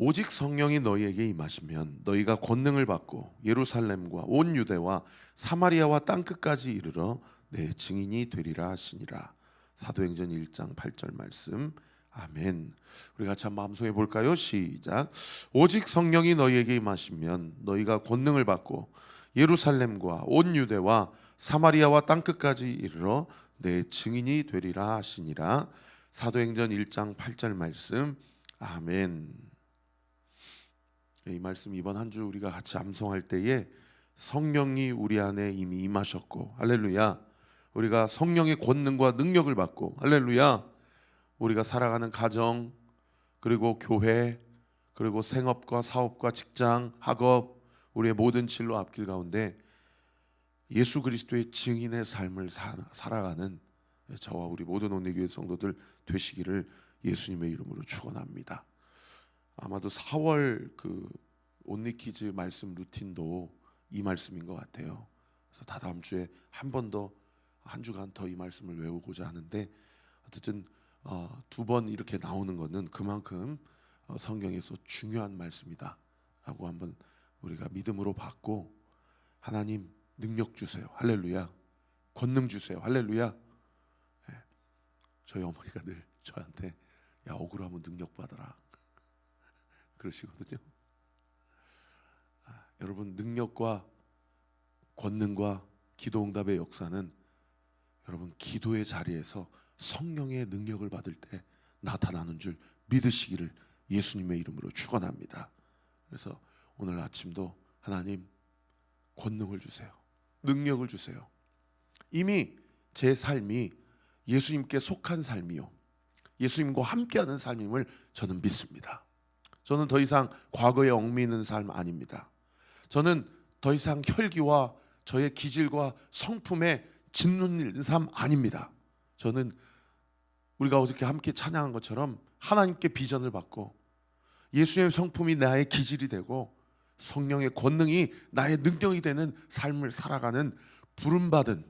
오직 성령이 너희에게 임하시면 너희가 권능을 받고 예루살렘과 온 유대와 사마리아와 땅 끝까지 이르러 내 증인이 되리라 하시니라. 사도행전 1장 8절 말씀. 아멘. 우리 같이 한번 함송해 볼까요? 시작. 오직 성령이 너희에게 임하시면 너희가 권능을 받고 예루살렘과 온 유대와 사마리아와 땅 끝까지 이르러 내 증인이 되리라 하시니라. 사도행전 1장 8절 말씀. 아멘. 이 말씀 이번 한 주 우리가 같이 암송할 때에 성령이 우리 안에 이미 임하셨고 할렐루야. 우리가 성령의 권능과 능력을 받고 할렐루야. 우리가 살아가는 가정 그리고 교회 그리고 생업과 사업과 직장 학업 우리의 모든 진로 앞길 가운데 예수 그리스도의 증인의 삶을 사- 살아가는 저와 우리 모든 온리교회 성도들 되시기를 예수님의 이름으로 축원합니다. 아마도 4월 그 온리키즈 말씀 루틴도 이 말씀인 것 같아요. 그래서 다 다음 주에 한 번 더 한 주간 더 이 말씀을 외우고자 하는데 어쨌든 어, 두번 이렇게 나오는 것은 그만큼 어, 성경에서 중요한 말씀이다라고 한번 우리가 믿음으로 받고 하나님 능력 주세요. 할렐루야. 권능 주세요. 할렐루야. 예. 저희 어머니가 늘 저한테 야 억울하면 능력 받아라. 그러시거든요. 아, 여러분 능력과 권능과 기도 응답의 역사는 여러분 기도의 자리에서 성령의 능력을 받을 때 나타나는 줄 믿으시기를 예수님의 이름으로 축원합니다. 그래서 오늘 아침도 하나님 권능을 주세요. 능력을 주세요. 이미 제 삶이 예수님께 속한 삶이요. 예수님과 함께하는 삶임을 저는 믿습니다. 저는 더 이상 과거에 얽매이는 삶 아닙니다. 저는 더 이상 혈기와 저의 기질과 성품에 짓눌린 삶 아닙니다. 저는 우리가 어저께 함께 찬양한 것처럼 하나님께 비전을 받고 예수님의 성품이 나의 기질이 되고 성령의 권능이 나의 능력이 되는 삶을 살아가는 부름받은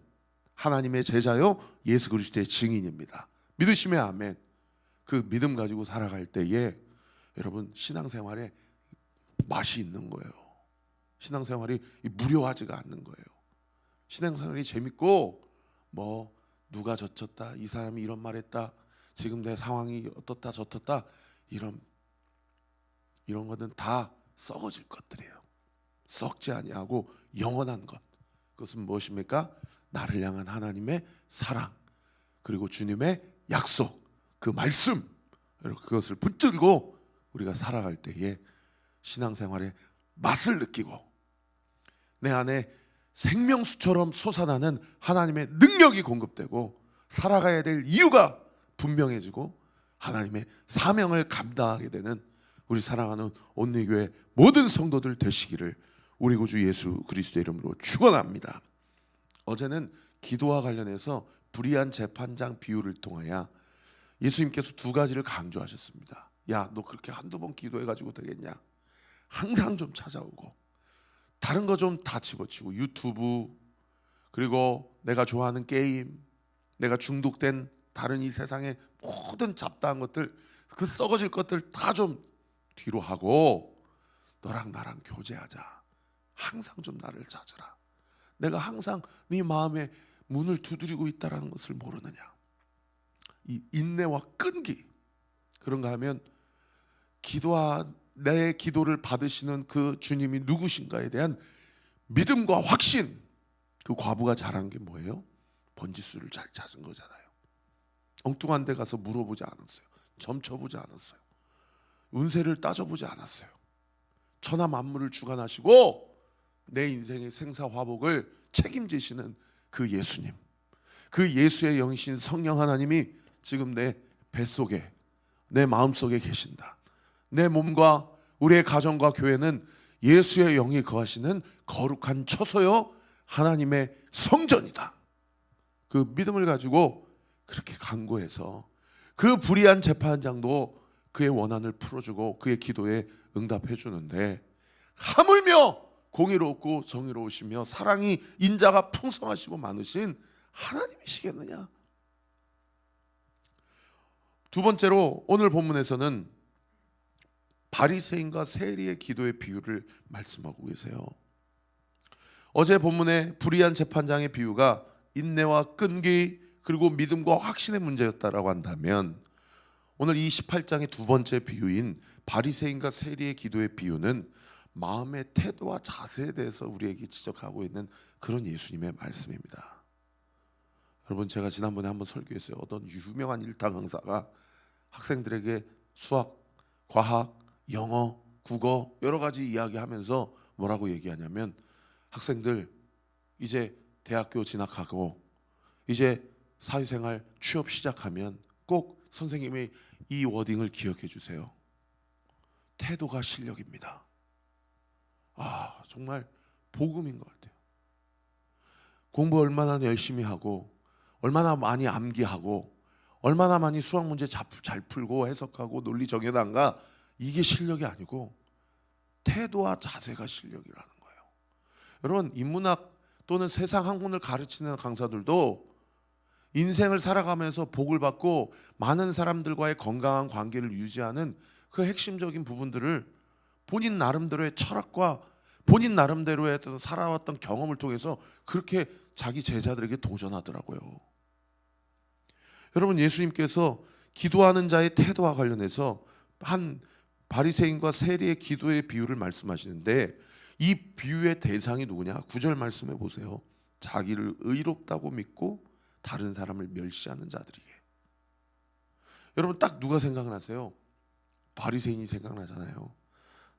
하나님의 제자요 예수 그리스도의 증인입니다. 믿으시면 아멘. 그 믿음 가지고 살아갈 때에 여러분 신앙생활에 맛이 있는 거예요. 신앙생활이 무료하지가 않는 거예요. 신앙생활이 재밌고 뭐 누가 젖혔다 이 사람이 이런 말했다 지금 내 상황이 어떻다 저떻다 이런 이런 것은 다 썩어질 것들이에요. 썩지 아니하고 영원한 것. 그것은 무엇입니까? 나를 향한 하나님의 사랑 그리고 주님의 약속 그 말씀 그것을 붙들고 우리가 살아갈 때에 신앙생활의 맛을 느끼고 내 안에 생명수처럼 솟아나는 하나님의 능력이 공급되고 살아가야 될 이유가 분명해지고 하나님의 사명을 감당하게 되는 우리 사랑하는 온리교회 모든 성도들 되시기를 우리 구주 예수 그리스도의 이름으로 축원합니다. 어제는 기도와 관련해서 불의한 재판장 비유를 통하여 예수님께서 두 가지를 강조하셨습니다. 야, 너 그렇게 한두 번 기도해 가지고 되겠냐? 항상 좀 찾아오고 다른 거 좀 다 집어치고 유튜브 그리고 내가 좋아하는 게임, 내가 중독된 다른 이 세상의 모든 잡다한 것들 그 썩어질 것들 다 좀 뒤로 하고 너랑 나랑 교제하자. 항상 좀 나를 찾으라. 내가 항상 네 마음에 문을 두드리고 있다라는 것을 모르느냐? 이 인내와 끈기 그런가 하면 기도와 내 기도를 받으시는 그 주님이 누구신가에 대한 믿음과 확신 그 과부가 잘한 게 뭐예요? 번지수를 잘 찾은 거잖아요. 엉뚱한 데 가서 물어보지 않았어요. 점쳐보지 않았어요. 운세를 따져보지 않았어요. 천하 만물을 주관하시고 내 인생의 생사화복을 책임지시는 그 예수님, 그 예수의 영이신 성령 하나님이 지금 내 뱃속에, 내 마음속에 계신다. 내 몸과 우리의 가정과 교회는 예수의 영이 거하시는 거룩한 처소요 하나님의 성전이다. 그 믿음을 가지고 그렇게 간구해서 그 불의한 재판장도 그의 원한을 풀어주고 그의 기도에 응답해 주는데 하물며 공의롭고 정의로우시며 사랑이 인자가 풍성하시고 많으신 하나님이시겠느냐? 두 번째로 오늘 본문에서는 바리새인과 세리의 기도의 비유를 말씀하고 계세요. 어제 본문의 불의한 재판장의 비유가 인내와 끈기 그리고 믿음과 확신의 문제였다라고 한다면 오늘 이 18장의 두 번째 비유인 바리새인과 세리의 기도의 비유는 마음의 태도와 자세에 대해서 우리에게 지적하고 있는 그런 예수님의 말씀입니다. 여러분 제가 지난번에 한번 설교했어요. 어떤 유명한 일타 강사가 학생들에게 수학, 과학, 영어, 국어 여러 가지 이야기하면서 뭐라고 얘기하냐면 학생들 이제 대학교 진학하고 이제 사회생활 취업 시작하면 꼭 선생님의 이 워딩을 기억해 주세요. 태도가 실력입니다. 아 정말 복음인 것 같아요. 공부 얼마나 열심히 하고 얼마나 많이 암기하고 얼마나 많이 수학 문제 자- 잘 풀고 해석하고 논리 정연한가 이게 실력이 아니고 태도와 자세가 실력이라는 거예요. 여러분 인문학 또는 세상 학문을 가르치는 강사들도 인생을 살아가면서 복을 받고 많은 사람들과의 건강한 관계를 유지하는 그 핵심적인 부분들을 본인 나름대로의 철학과 본인 나름대로의 살아왔던 경험을 통해서 그렇게 자기 제자들에게 도전하더라고요. 여러분 예수님께서 기도하는 자의 태도와 관련해서 한 바리새인과 세리의 기도의 비유를 말씀하시는데 이 비유의 대상이 누구냐? 구절 말씀해 보세요. 자기를 의롭다고 믿고 다른 사람을 멸시하는 자들이게. 여러분 딱 누가 생각나세요? 바리새인이 생각나잖아요.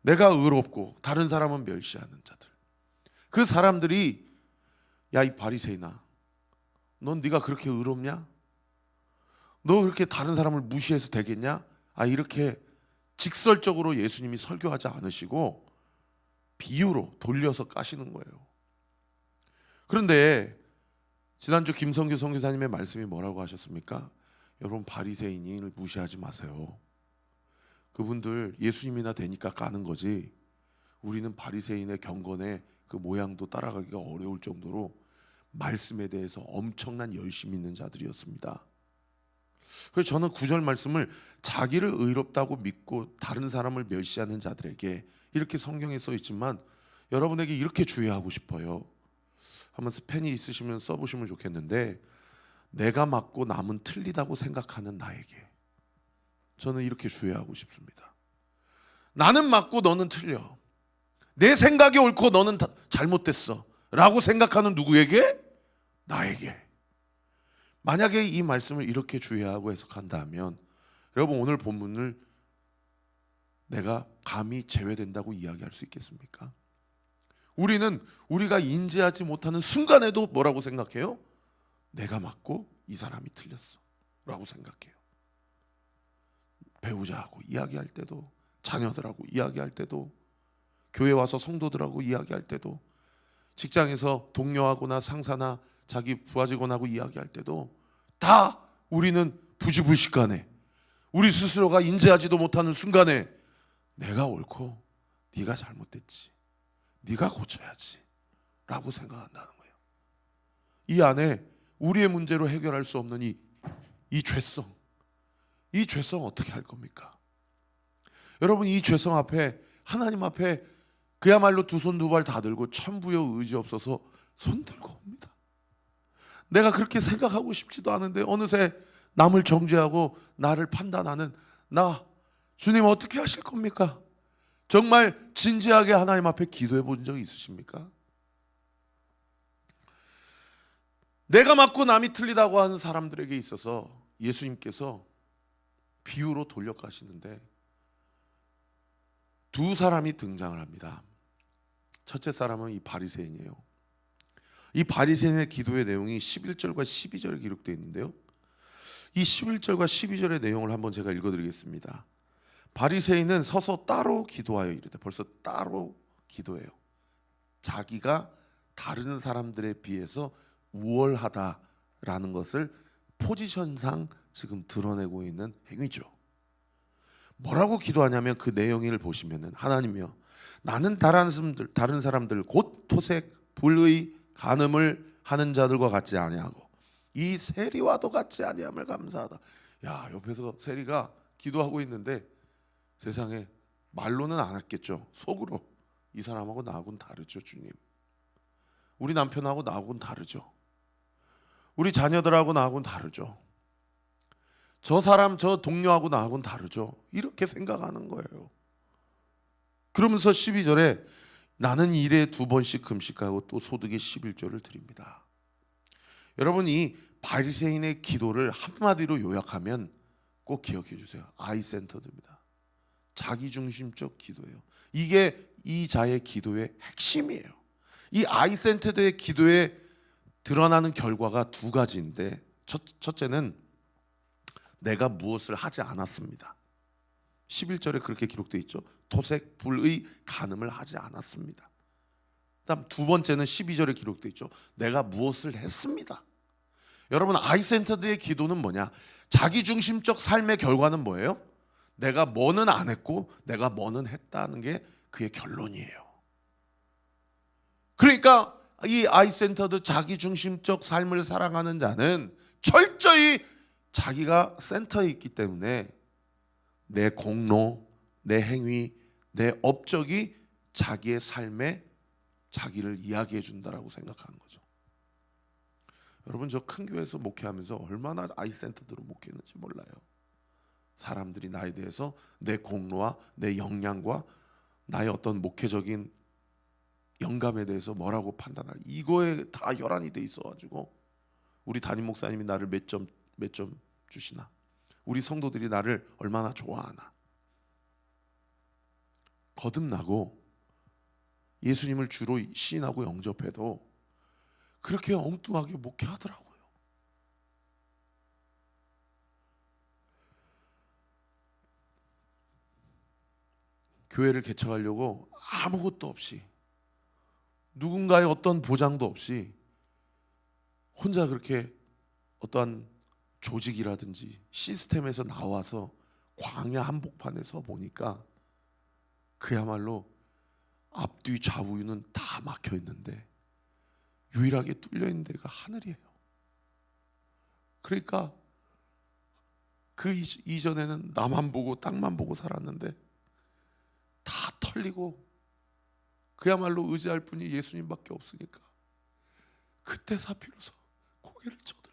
내가 의롭고 다른 사람은 멸시하는 자들. 그 사람들이 야 이 바리새인아, 넌 네가 그렇게 의롭냐? 너 그렇게 다른 사람을 무시해서 되겠냐? 아 이렇게 직설적으로 예수님이 설교하지 않으시고 비유로 돌려서 까시는 거예요. 그런데 지난주 김성규 선교사님의 말씀이 뭐라고 하셨습니까? 여러분 바리새인을 무시하지 마세요. 그분들 예수님이나 되니까 까는 거지. 우리는 바리새인의 경건의 그 모양도 따라가기가 어려울 정도로 말씀에 대해서 엄청난 열심이 있는 자들이었습니다. 그래서 저는 구절 말씀을 자기를 의롭다고 믿고 다른 사람을 멸시하는 자들에게 이렇게 성경에 써 있지만 여러분에게 이렇게 주의하고 싶어요. 한번 펜이 있으시면 써보시면 좋겠는데 내가 맞고 남은 틀리다고 생각하는 나에게 저는 이렇게 주의하고 싶습니다. 나는 맞고 너는 틀려. 내 생각이 옳고 너는 다- 잘못됐어. 라고 생각하는 누구에게? 나에게. 만약에 이 말씀을 이렇게 주의하고 해석한다면 여러분 오늘 본문을 내가 감히 제외된다고 이야기할 수 있겠습니까? 우리는 우리가 인지하지 못하는 순간에도 뭐라고 생각해요? 내가 맞고 이 사람이 틀렸어. 라고 생각해요. 배우자하고 이야기할 때도 자녀들하고 이야기할 때도 교회 와서 성도들하고 이야기할 때도 직장에서 동료하고나 상사나 자기 부하 직원하고 이야기할 때도 다 우리는 부지불식간에 우리 스스로가 인지하지도 못하는 순간에 내가 옳고 네가 잘못됐지 네가 고쳐야지 라고 생각한다는 거예요 이 안에 우리의 문제로 해결할 수 없는 이, 이 죄성 이 죄성 어떻게 할 겁니까? 여러분 이 죄성 앞에 하나님 앞에 그야말로 두 손 두 발 다 들고 천부여 의지 없어서 손 들고 옵니다. 내가 그렇게 생각하고 싶지도 않은데 어느새 남을 정죄하고 나를 판단하는 나 주님 어떻게 하실 겁니까? 정말 진지하게 하나님 앞에 기도해 본 적 있으십니까? 내가 맞고 남이 틀리다고 하는 사람들에게 있어서 예수님께서 비유로 돌려가시는데 두 사람이 등장을 합니다. 첫째 사람은 이 바리새인이에요. 이 바리새인의 기도의 내용이 11절과 12절에 기록되어 있는데요. 이 11절과 12절의 내용을 한번 제가 읽어 드리겠습니다. 바리새인은 서서 따로 기도하여 이르되 벌써 따로 기도해요. 자기가 다른 사람들에 비해서 우월하다라는 것을 포지션상 지금 드러내고 있는 행위죠. 뭐라고 기도하냐면 그 내용을 보시면은 하나님이여 나는 다른 사람들 다른 사람들 곧 토색 불의 간음을 하는 자들과 같지 아니하고 이 세리와도 같지 아니함을 감사하다. 야 옆에서 세리가 기도하고 있는데 세상에 말로는 안 했겠죠. 속으로 이 사람하고 나하고는 다르죠, 주님. 우리 남편하고 나하고는 다르죠. 우리 자녀들하고 나하고는 다르죠. 저 사람 저 동료하고 나하고는 다르죠. 이렇게 생각하는 거예요. 그러면서 12절에 나는 일에 두 번씩 금식하고 또 소득의 11조를 드립니다. 여러분 이 바리새인의 기도를 한마디로 요약하면 꼭 기억해 주세요. 아이 센터드입니다. 자기 중심적 기도예요. 이게 이 자의 기도의 핵심이에요. 이 아이 센터드의 기도에 드러나는 결과가 두 가지인데 첫, 첫째는 내가 무엇을 하지 않았습니다. 11절에 그렇게 기록되어 있죠. 토색 불의 간음을 하지 않았습니다. 그다음 두 번째는 12절에 기록되어 있죠. 내가 무엇을 했습니다. 여러분 아이센터드의 기도는 뭐냐? 자기 중심적 삶의 결과는 뭐예요? 내가 뭐는 안 했고 내가 뭐는 했다는 게 그의 결론이에요. 그러니까 이 아이센터드 자기 중심적 삶을 살아가는 자는 철저히 자기가 센터에 있기 때문에 내 공로, 내 행위, 내 업적이 자기의 삶에 자기를 이야기해 준다라고 생각하는 거죠. 여러분 저 큰 교회에서 목회하면서 얼마나 아이센터드로 목회했는지 몰라요. 사람들이 나에 대해서 내 공로와 내 역량과 나의 어떤 목회적인 영감에 대해서 뭐라고 판단할 이거에 다 혈안이 돼 있어가지고 우리 담임 목사님이 나를 몇 점 몇 점 주시나 우리 성도들이 나를 얼마나 좋아하나 거듭나고 예수님을 주로 시인하고 영접해도 그렇게 엉뚱하게 목회하더라고요. 교회를 개척하려고 아무것도 없이 누군가의 어떤 보장도 없이 혼자 그렇게 어떠한 조직이라든지 시스템에서 나와서 광야 한복판에 서 보니까 그야말로 앞뒤 좌우는 다 막혀 있는데 유일하게 뚫려 있는 데가 하늘이에요. 그러니까 그 이- 이전에는 나만 보고 땅만 보고 살았는데 다 털리고 그야말로 의지할 분이 예수님밖에 없으니까 그때 사피로서 고개를 쳐들고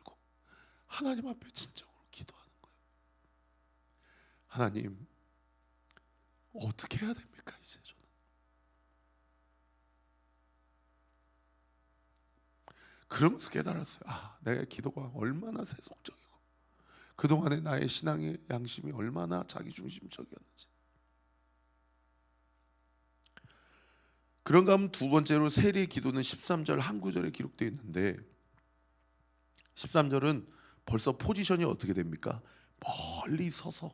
하나님 앞에 진정으로 기도하는 거예요. 하나님 어떻게 해야 됩니까 이제 저는 그러면서 깨달았어요. 아, 내가 기도가 얼마나 세속적이고 그동안의 나의 신앙의 양심이 얼마나 자기중심적이었는지. 그런가 하면 두 번째로 세례 기도는 13절 한 구절에 기록되어 있는데 13절은 벌써 포지션이 어떻게 됩니까? 멀리 서서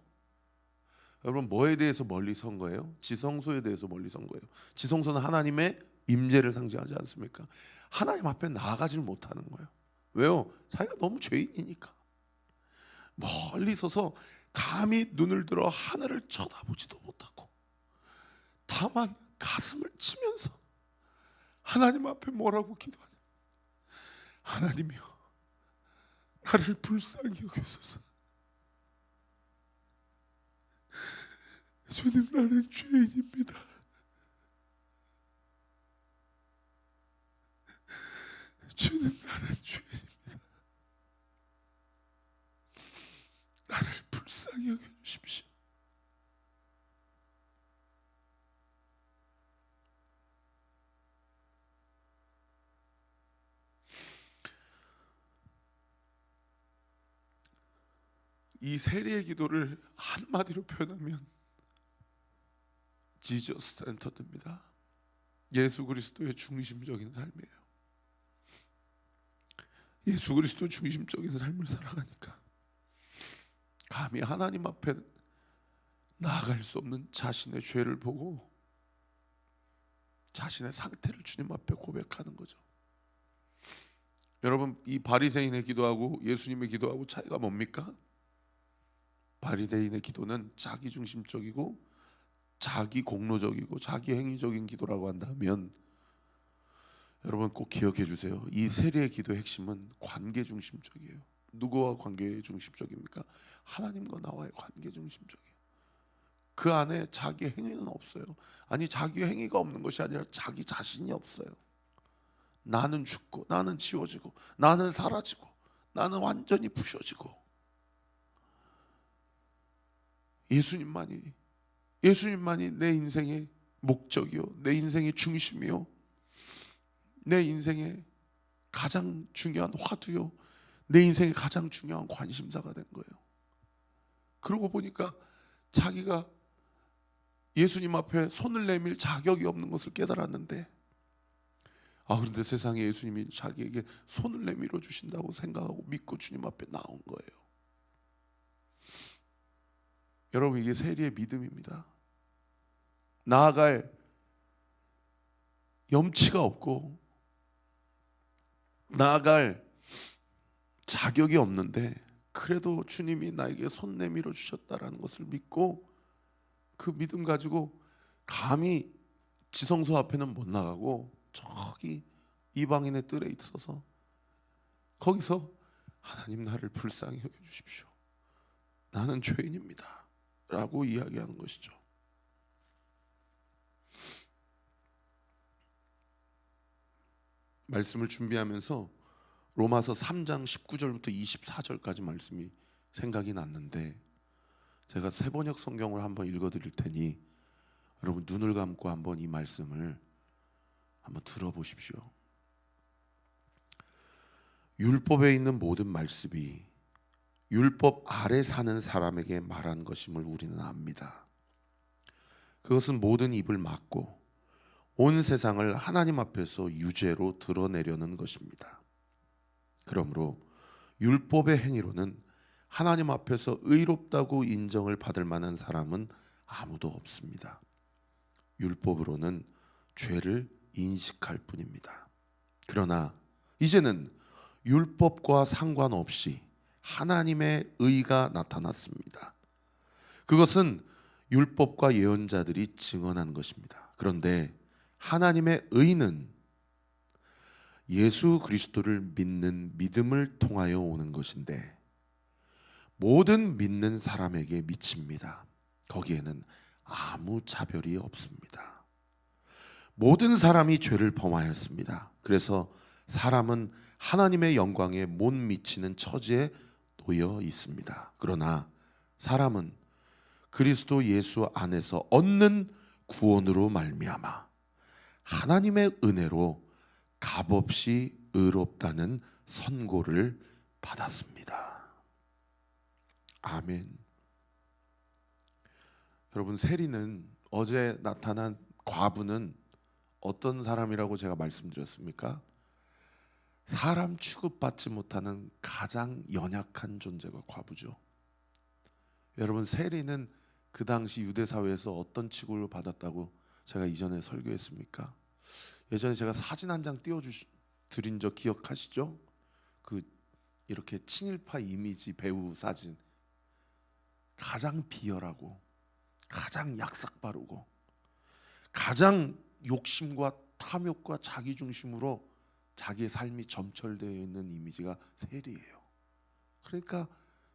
여러분 뭐에 대해서 멀리 선 거예요? 지성소에 대해서 멀리 선 거예요. 지성소는 하나님의 임재를 상징하지 않습니까? 하나님 앞에 나아가지를 못하는 거예요. 왜요? 자기가 너무 죄인이니까. 멀리 서서 감히 눈을 들어 하늘을 쳐다보지도 못하고 다만 가슴을 치면서 하나님 앞에 뭐라고 기도하냐? 하나님이여, 나를 불쌍히 여기소서. 주님 나는 죄인입니다. 주님 나는 죄인입니다. 나를 불쌍히 여겨 주십시오. 이 세례의 기도를 한마디로 표현하면 지저스 센터드입니다. 예수 그리스도의 중심적인 삶이에요. 예수 그리스도 중심적인 삶을 살아가니까 감히 하나님 앞에 나아갈 수 없는 자신의 죄를 보고 자신의 상태를 주님 앞에 고백하는 거죠. 여러분 이 바리새인의 기도하고 예수님의 기도하고 차이가 뭡니까? 바리새인의 기도는 자기 중심적이고 자기 공로적이고 자기 행위적인 기도라고 한다면 여러분 꼭 기억해 주세요. 이 세례의 기도의 핵심은 관계 중심적이에요. 누구와 관계 중심적입니까? 하나님과 나와의 관계 중심적이에요. 그 안에 자기 행위는 없어요. 아니 자기 행위가 없는 것이 아니라 자기 자신이 없어요. 나는 죽고 나는 지워지고 나는 사라지고 나는 완전히 부셔지고 예수님만이 예수님만이 내 인생의 목적이요 내 인생의 중심이요 내 인생의 가장 중요한 화두요 내 인생의 가장 중요한 관심사가 된 거예요. 그러고 보니까 자기가 예수님 앞에 손을 내밀 자격이 없는 것을 깨달았는데 아 그런데 세상에 예수님이 자기에게 손을 내밀어 주신다고 생각하고 믿고 주님 앞에 나온 거예요. 여러분 이게 세리의 믿음입니다. 나아갈 염치가 없고 나아갈 자격이 없는데 그래도 주님이 나에게 손 내밀어 주셨다라는 것을 믿고 그 믿음 가지고 감히 지성소 앞에는 못 나가고 저기 이방인의 뜰에 있어서 거기서 하나님 나를 불쌍히 여겨 주십시오. 나는 죄인입니다. 라고 이야기하는 것이죠. 말씀을 준비하면서 로마서 3장 19절부터 24절까지 말씀이 생각이 났는데 제가 세 번역 성경을 한번 읽어 드릴 테니 여러분 눈을 감고 한번 이 말씀을 한번 들어보십시오. 율법에 있는 모든 말씀이 율법 아래 사는 사람에게 말한 것임을 우리는 압니다. 그것은 모든 입을 막고 온 세상을 하나님 앞에서 유죄로 드러내려는 것입니다. 그러므로 율법의 행위로는 하나님 앞에서 의롭다고 인정을 받을 만한 사람은 아무도 없습니다. 율법으로는 죄를 인식할 뿐입니다. 그러나 이제는 율법과 상관없이 하나님의 의가 나타났습니다. 그것은 율법과 예언자들이 증언한 것입니다. 그런데 하나님의 의는 예수 그리스도를 믿는 믿음을 통하여 오는 것인데 모든 믿는 사람에게 미칩니다. 거기에는 아무 차별이 없습니다. 모든 사람이 죄를 범하였습니다. 그래서 사람은 하나님의 영광에 못 미치는 처지에 놓여 있습니다. 그러나 사람은 그리스도 예수 안에서 얻는 구원으로 말미암아 하나님의 은혜로 값없이 의롭다는 선고를 받았습니다. 아멘. 여러분 세리는 어제 나타난 과부는 어떤 사람이라고 제가 말씀드렸습니까? 사람 취급받지 못하는 가장 연약한 존재가 과부죠. 여러분 세리는 그 당시 유대 사회에서 어떤 취급을 받았다고 제가 이전에 설교했습니까? 예전에 제가 사진 한 장 띄워 주 드린 적 기억하시죠? 그 이렇게 친일파 이미지 배우 사진 가장 비열하고 가장 약삭 바르고 가장 욕심과 탐욕과 자기 중심으로 자기의 삶이 점철되어 있는 이미지가 세리예요. 그러니까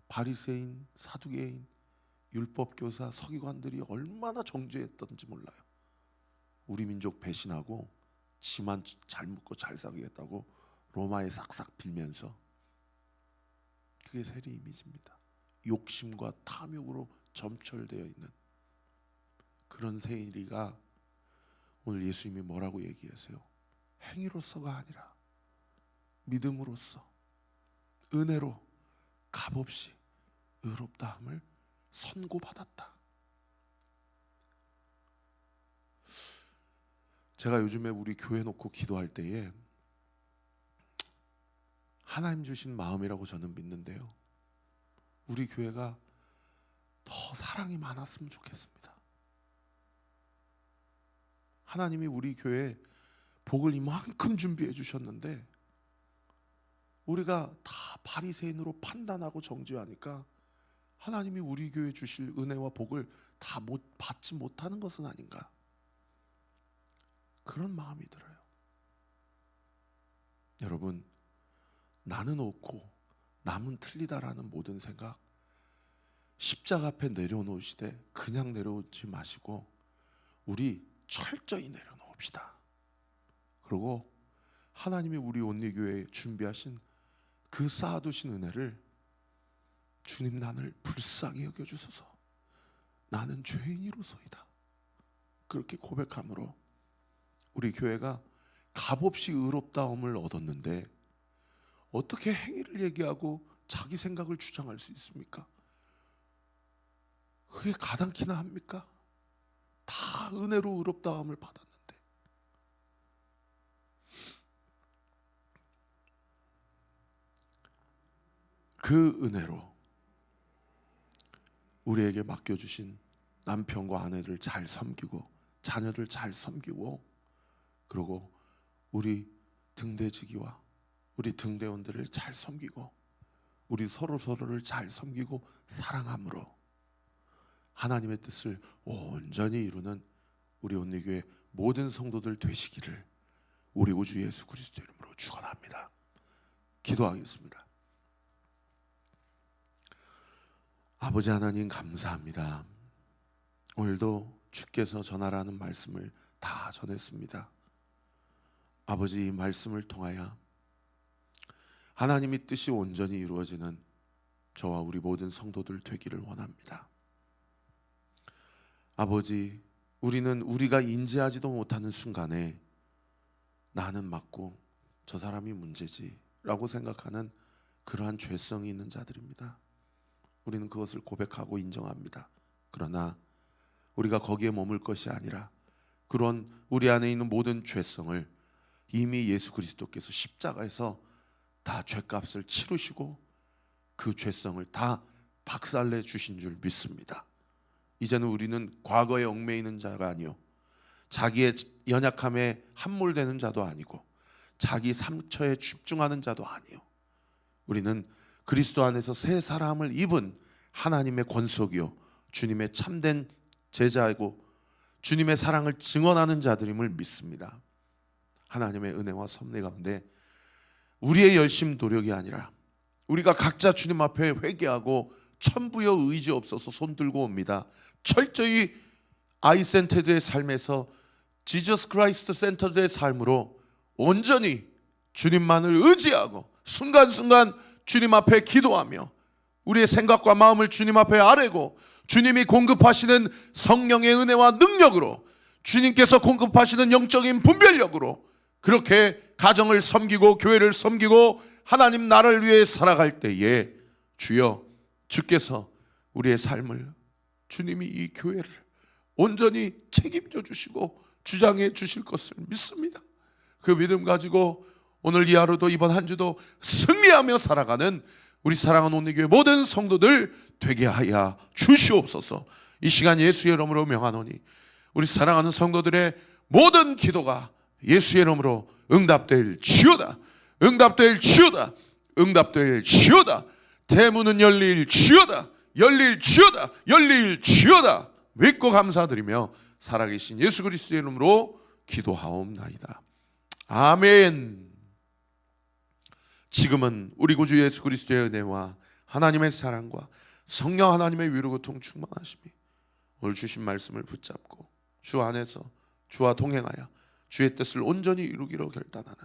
바리새인, 사두개인, 율법 교사, 서기관들이 얼마나 정죄했던지 몰라요. 우리 민족 배신하고 지만 잘 먹고 잘 살겠다고 로마에 싹싹 빌면서 그게 세리 이미지입니다. 욕심과 탐욕으로 점철되어 있는 그런 세리가 오늘 예수님이 뭐라고 얘기하세요? 행위로서가 아니라 믿음으로서 은혜로 값없이 의롭다함을 선고받았다. 제가 요즘에 우리 교회 놓고 기도할 때에 하나님 주신 마음이라고 저는 믿는데요. 우리 교회가 더 사랑이 많았으면 좋겠습니다. 하나님이 우리 교회에 복을 이만큼 준비해 주셨는데 우리가 다 바리새인으로 판단하고 정죄하니까 하나님이 우리 교회 주실 은혜와 복을 다 못 받지 못하는 것은 아닌가? 그런 마음이 들어요. 여러분, 나는 옳고 남은 틀리다라는 모든 생각 십자가 앞에 내려놓으시되 그냥 내려오지 마시고 우리 철저히 내려놓읍시다. 그리고 하나님이 우리 온리교회에 준비하신 그 쌓아두신 은혜를 주님 나를 불쌍히 여겨주소서 나는 죄인이로소이다 그렇게 고백함으로 우리 교회가 값없이 의롭다움을 얻었는데 어떻게 행위를 얘기하고 자기 생각을 주장할 수 있습니까? 그게 가당키나 합니까? 다 은혜로 의롭다함을 받았 그 은혜로 우리에게 맡겨주신 남편과 아내를 잘 섬기고 자녀를 잘 섬기고 그리고 우리 등대지기와 우리 등대원들을 잘 섬기고 우리 서로 서로를 잘 섬기고 사랑함으로 하나님의 뜻을 온전히 이루는 우리 온리교회 모든 성도들 되시기를 우리 우주 예수 그리스도 이름으로 축원합니다. 기도하겠습니다. 아버지 하나님 감사합니다. 오늘도 주께서 전하라는 말씀을 다 전했습니다. 아버지 이 말씀을 통하여 하나님의 뜻이 온전히 이루어지는 저와 우리 모든 성도들 되기를 원합니다. 아버지, 우리는 우리가 인지하지도 못하는 순간에 나는 맞고 저 사람이 문제지라고 생각하는 그러한 죄성이 있는 자들입니다. 우리는 그것을 고백하고 인정합니다. 그러나 우리가 거기에 머물 것이 아니라 그런 우리 안에 있는 모든 죄성을 이미 예수 그리스도께서 십자가에서 다 죄값을 치르시고 그 죄성을 다 박살내 주신 줄 믿습니다. 이제는 우리는 과거에 얽매이는 자가 아니요 자기의 연약함에 함몰되는 자도 아니고 자기 상처에 집중하는 자도 아니요 우리는 그리스도 안에서 새 사람을 입은 하나님의 권속이요 주님의 참된 제자이고 주님의 사랑을 증언하는 자들임을 믿습니다. 하나님의 은혜와 섭리 가운데 우리의 열심 노력이 아니라 우리가 각자 주님 앞에 회개하고 천부여 의지 없어서 손 들고 옵니다. 철저히 아이 센터드의 삶에서 지저스 크라이스트 센터드의 삶으로 온전히 주님만을 의지하고 순간순간 주님 앞에 기도하며 우리의 생각과 마음을 주님 앞에 아뢰고 주님이 공급하시는 성령의 은혜와 능력으로 주님께서 공급하시는 영적인 분별력으로 그렇게 가정을 섬기고 교회를 섬기고 하나님 나라를 위해 살아갈 때에 주여 주께서 우리의 삶을 주님이 이 교회를 온전히 책임져 주시고 주장해 주실 것을 믿습니다. 그 믿음 가지고 오늘 이 하루도 이번 한 주도 승리하며 살아가는 우리 사랑하는 온리교회 모든 성도들 되게 하여 주시옵소서. 이 시간 예수의 이름으로 명하노니 우리 사랑하는 성도들의 모든 기도가 예수의 이름으로 응답될 지어다. 응답될 지어다. 응답될 지어다. 대문은 열릴 지어다. 열릴 지어다. 열릴 지어다. 믿고 감사드리며 살아계신 예수 그리스도의 이름으로 기도하옵나이다. 아멘. 지금은 우리 구주 예수 그리스도의 은혜와 하나님의 사랑과 성령 하나님의 위로 고통 충만하심이 오늘 주신 말씀을 붙잡고 주 안에서 주와 동행하여 주의 뜻을 온전히 이루기로 결단하는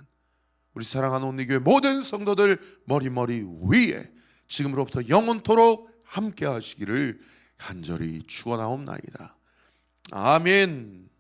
우리 사랑하는 온리교회 모든 성도들 머리머리 위에 지금으로부터 영원토록 함께 하시기를 간절히 축원하옵나이다. 아멘.